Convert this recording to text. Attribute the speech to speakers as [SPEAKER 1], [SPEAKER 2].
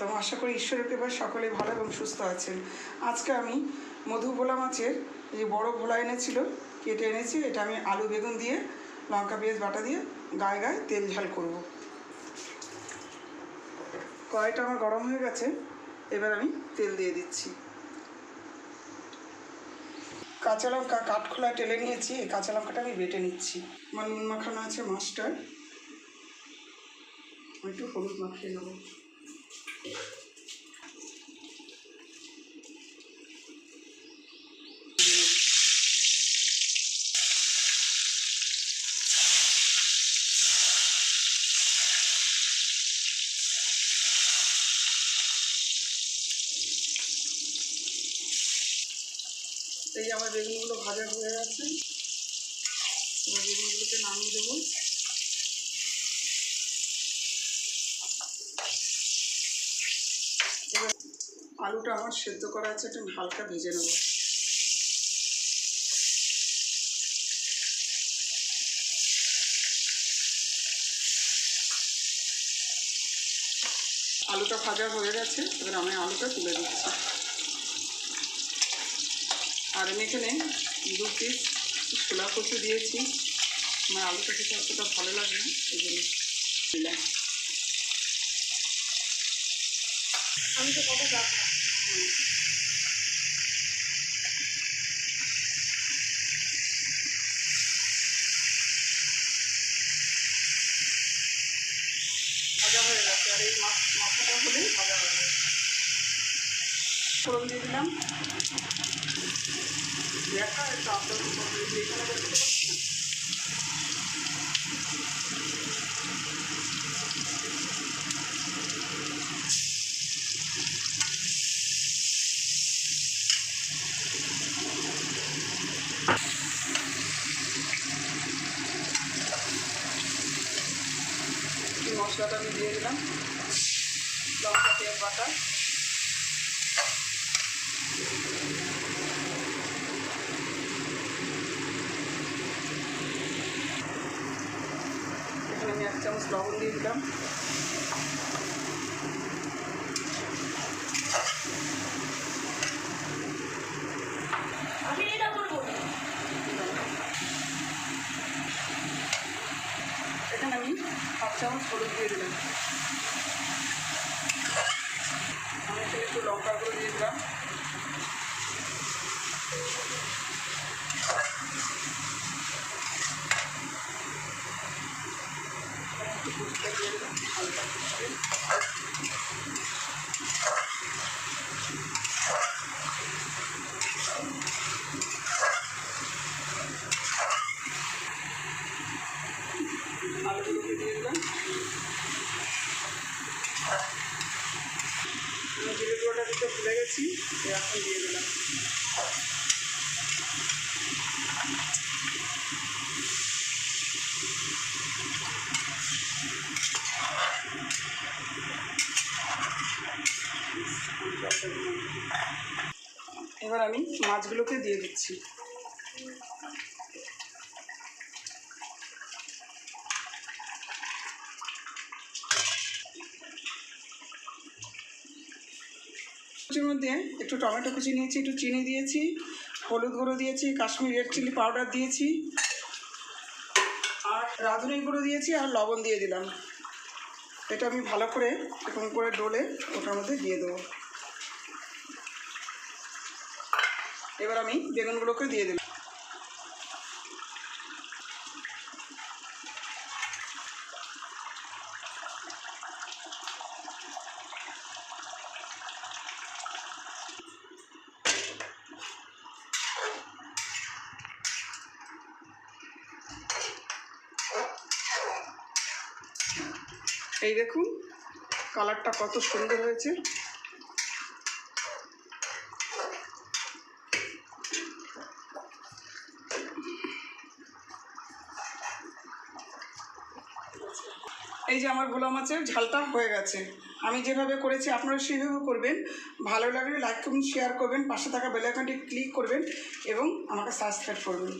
[SPEAKER 1] তো আশা করি ঈশ্বরের কৃপায় সকলে ভালো এবং সুস্থ আছেন। আজকে আমি মধু ভোলা মাছের যে বড় ভোলা এনেছিল, কেটে এনেছি, এটা আমি আলু বেগুন দিয়ে, লঙ্কা, পেঁয়াজ, বাটা দিয়ে গায়ে গায়ে তেল ঝাল করব। কড়াইটা আমার গরম হয়ে গেছে, এবার আমি তেল দিয়ে দিচ্ছি। কাঁচা লঙ্কা কাঠখোলা টেলে নিয়েছি, এই কাঁচা লঙ্কাটা আমি বেটে নিচ্ছি। আমার নুন মাখানো আছে মাছটার একটু হলুদ মাখিয়ে নেব। এই আমার বেগুনগুলো ভাজা হয়ে গেছে। এবার বেগুনগুলোকে নামিয়ে দেবো এবার আলুটা আমার সেদ্ধ করা আছে, একটু হালকা ভেজে নেব। আলুটা ভাজা হয়ে গেছে, এবার আমি আলুটা তুলে দিচ্ছি। আর আমি এখানে দু পিস ছোলা কচু দিয়েছি। আমার আলুটা খেতে অতটা ভালো লাগে এই জন্য দিলাম
[SPEAKER 2] আমি তো কত
[SPEAKER 1] ভাজা হয়ে গেছে, আর এই মাথাটা হলেই ভাজা হয়ে গেছে। ফোড়ন দিয়ে দিলাম। দেখা, একটু আপনার মশলাটা আমি দিয়ে দিলাম। লঙ্কা তেল বাটা। এখানে আমি এক চামচ লবণ দিয়ে দিলাম
[SPEAKER 2] আমি এটা করব
[SPEAKER 1] এখানে আমি হাফ চামচ হলুদ দিয়ে দিলাম আমি এখানে একটু লঙ্কা গুঁড়ো দিয়ে দিলাম একটু ফুচকা দিয়ে দিলাম হালকা ফুচকে আলুগুলোকে দিয়ে দিলাম আমি গুঁড়োটা ভুলে গেছি এখন দিয়ে দিলাম। এবার আমি মাছগুলোকে দিয়ে দিচ্ছি। কুচির মধ্যে একটু টমেটো কুচি নিয়েছি, একটু চিনি দিয়েছি, হলুদ গুঁড়ো দিয়েছি, কাশ্মীর রেড চিলি পাউডার দিয়েছি, আর রাঁধুনি গুঁড়ো দিয়েছি আর লবণ দিয়ে দিলাম। এটা আমি ভালো করে এরকম করে ডোলে ওটার মধ্যে দিয়ে দেবো। এবার আমি বেগুনগুলোকে দিয়ে দিলাম। এই দেখুন, কালারটা কত সুন্দর হয়েছে। এই যে আমার ভোলা মাছের ঝালটা হয়ে গেছে। আমি যেভাবে করেছি, আপনারা সেইভাবে করবেন। ভালো লাগলে লাইক করবেন শেয়ার করবেন, পাশে থাকা বেলাইকনটি ক্লিক করবেন এবং আমাকে সাবস্ক্রাইব করবেন।